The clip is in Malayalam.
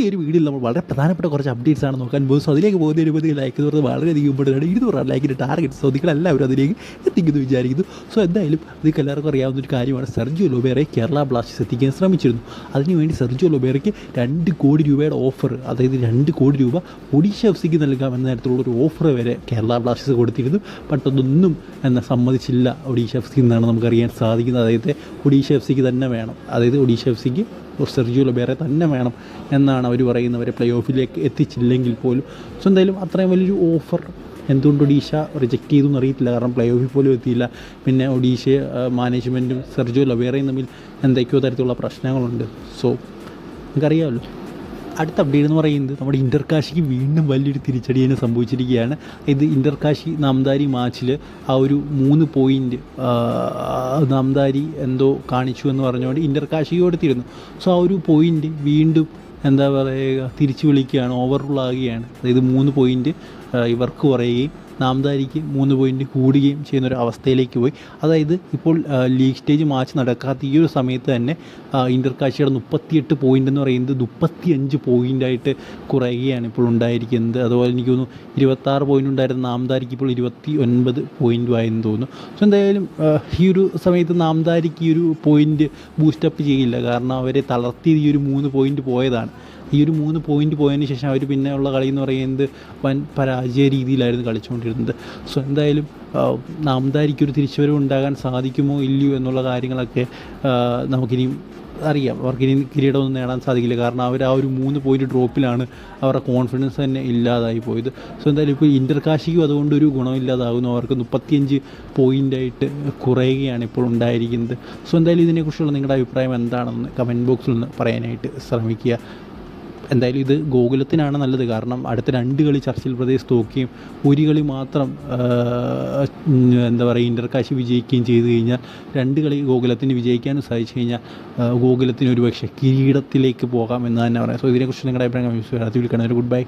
ഈ ഒരു വീഡിയോയിൽ നമ്മൾ വളരെ പ്രധാനപ്പെട്ട കുറച്ച് അപ്ഡേറ്റ്സ് ആണ് നോക്കാൻ പോകുന്നത്. സോ അതിലേക്ക് പോകുന്ന മുമ്പ് ലൈക്ക് എന്ന് പറഞ്ഞാൽ വളരെയധികം ഇമ്പോർട്ടന്റ് ഇരുന്നൂറ് ലൈക്കിന്റെ ടാർഗറ്റ് സോ നിങ്ങളെല്ലാവരും അതിലേക്ക് എത്തിക്കുന്നു വിചാരിക്കുന്നു. സോ എന്തായാലും നിങ്ങൾക്ക് എല്ലാവർക്കും അറിയാവുന്ന ഒരു കാര്യമാണ്. സെർജിയോ ലൊബേറെ കേരള ബ്ലാസ്റ്റേഴ്സ് എത്തിക്കാൻ ശ്രമിച്ചിരുന്നു. അതിനുവേണ്ടി സെർജിയോ ലൊബേറയ്ക്ക് രണ്ട് കോടി രൂപയുടെ ഓഫർ അതായത് രണ്ട് കോടി രൂപ ഒഡീഷ എഫ് സിക്ക് നൽകാമെന്ന തരത്തിലുള്ള ഒരു ഓഫർ വരെ കേരള ബ്ലാസ്റ്റേഴ്സ് കൊടുത്തിരുന്നു. ബട്ട് അതൊന്നും എന്ന സമ്മതിച്ചില്ല ഒഡീഷ എഫ് സി എന്നാണ് നമുക്കറിയാൻ സാധിക്കുന്നത്. അതായത് ഒഡീഷ എഫ് സിക്ക് തന്നെ വേണം. അതായത് ഒഡീഷ എഫ് സിക്ക് സെർജിയോ ലൊബേറെ തന്നെ വേണം എന്നാണ് അവർ പറയുന്നവരെ പ്ലേ ഓഫിലേക്ക് എത്തിച്ചില്ലെങ്കിൽ പോലും. സോ എന്തായാലും അത്രയും വലിയൊരു ഓഫർ എന്തുകൊണ്ട് ഒഡീഷ റിജക്റ്റ് ചെയ്തു എന്നറിയത്തില്ല കാരണം പ്ലേ ഓഫിൽ പോലും എത്തിയില്ല. പിന്നെ ഒഡീഷ മാനേജ്മെന്റും സെർജിയോ ലൊബേറയും തമ്മിൽ എന്തൊക്കെയോ തരത്തിലുള്ള പ്രശ്നങ്ങളുണ്ട്. സോ നിങ്ങൾക്കറിയാമല്ലോ. അടുത്ത അപ്ഡേറ്റ് എന്ന് പറയുന്നത് നമ്മുടെ ഇന്റർകാശിക്ക് വീണ്ടും വലിയൊരു തിരിച്ചടി തന്നെ സംഭവിച്ചിരിക്കുകയാണ്. ഇത് ഇന്റർകാശി നാംദാരി മാച്ചിൽ ആ ഒരു മൂന്ന് പോയിന്റ് നാംദാരി എന്തോ കാണിച്ചു എന്ന് പറഞ്ഞുകൊണ്ട് ഇന്റർകാശിക്ക് കൊടുത്തിരുന്നു സോ ആ ഒരു പോയിന്റ് വീണ്ടും എന്താ പറയുക തിരിച്ചു വിളിക്കുകയാണ് ഓവർ റൂൾ ആകുകയാണ്. അതായത് മൂന്ന് പോയിന്റ് ഇവർക്ക് കുറയുകയും നാംദാരിക്ക് മൂന്ന് പോയിന്റ് കൂടുകയും ചെയ്യുന്ന ഒരു അവസ്ഥയിലേക്ക് പോയി. അതായത് ഇപ്പോൾ ലീഗ് സ്റ്റേജ് മാച്ച് നടക്കാത്ത ഈ ഒരു സമയത്ത് തന്നെ ഇന്റർ കാഴ്ചയുടെ മുപ്പത്തിയെട്ട് പോയിന്റ് എന്ന് പറയുന്നത് മുപ്പത്തിയഞ്ച് പോയിന്റായിട്ട് കുറയുകയാണ് ഇപ്പോൾ ഉണ്ടായിരിക്കുന്നത്. അതുപോലെ എനിക്ക് തോന്നുന്നു ഇരുപത്താറ് പോയിന്റ് ഉണ്ടായിരുന്ന നാംദാരിക്ക് ഇപ്പോൾ ഇരുപത്തി ഒൻപത് പോയിന്റും ആയെന്ന് തോന്നുന്നു. സോ എന്തായാലും ഈ ഒരു സമയത്ത് നാംദാരിക്ക് ഈ ഒരു പോയിന്റ് ബൂസ്റ്റപ്പ് ചെയ്യില്ല. കാരണം അവരെ തളർത്തിയത് ഈ ഒരു മൂന്ന് പോയിന്റ് പോയതാണ്. ഈ ഒരു മൂന്ന് പോയിന്റ് പോയതിന് ശേഷം അവർ പിന്നെ ഉള്ള കളി എന്ന് പറയുന്നത് വൻ പരാജയ രീതിയിലായിരുന്നു കളിച്ചുകൊണ്ടിരുന്നത്. സോ എന്തായാലും നാംദാരിക്കൊരു തിരിച്ചുവരവ് ഉണ്ടാകാൻ സാധിക്കുമോ ഇല്ലയോ എന്നുള്ള കാര്യങ്ങളൊക്കെ നമുക്കിനിയും അറിയാം. അവർക്കിനി കിരീടമൊന്നും നേടാൻ സാധിക്കില്ല. കാരണം അവർ ആ ഒരു മൂന്ന് പോയിന്റ് ഡ്രോപ്പിലാണ് അവരുടെ കോൺഫിഡൻസ് തന്നെ ഇല്ലാതായി പോയത്. സോ എന്തായാലും ഇപ്പോൾ ഇന്റർകാശിക്കും അതുകൊണ്ട് ഒരു ഗുണമില്ലാതാകുന്നു അവർക്ക് മുപ്പത്തിയഞ്ച് പോയിന്റായിട്ട് കുറയുകയാണ് ഇപ്പോൾ ഉണ്ടായിരിക്കുന്നത്. സോ എന്തായാലും ഇതിനെക്കുറിച്ചുള്ള നിങ്ങളുടെ അഭിപ്രായം എന്താണെന്ന് കമന്റ് ബോക്സിൽ നിന്ന് പറയാനായിട്ട് ശ്രമിക്കുക. എന്തായാലും ഇത് ഗോകുലത്തിനാണ് നല്ലത്. കാരണം അടുത്ത രണ്ട് കളി ചർച്ചിൽ പ്രദേശ് തോക്കുകയും ഒരു കളി മാത്രം എന്താ പറയുക ഇന്റർകാശി വിജയിക്കുകയും ചെയ്തു കഴിഞ്ഞാൽ രണ്ട് കളി ഗോകുലത്തിന് വിജയിക്കാനും സാധിച്ചു കഴിഞ്ഞാൽ ഗോകുലത്തിന് ഒരു പക്ഷേ കിരീടത്തിലേക്ക് പോകാം എന്ന് തന്നെ പറയാം. സോ ഇതിനെക്കുറിച്ച് നിങ്ങളുടെ അഭിപ്രായം വിളിക്കണം ഒരു ഗുഡ് ബൈ.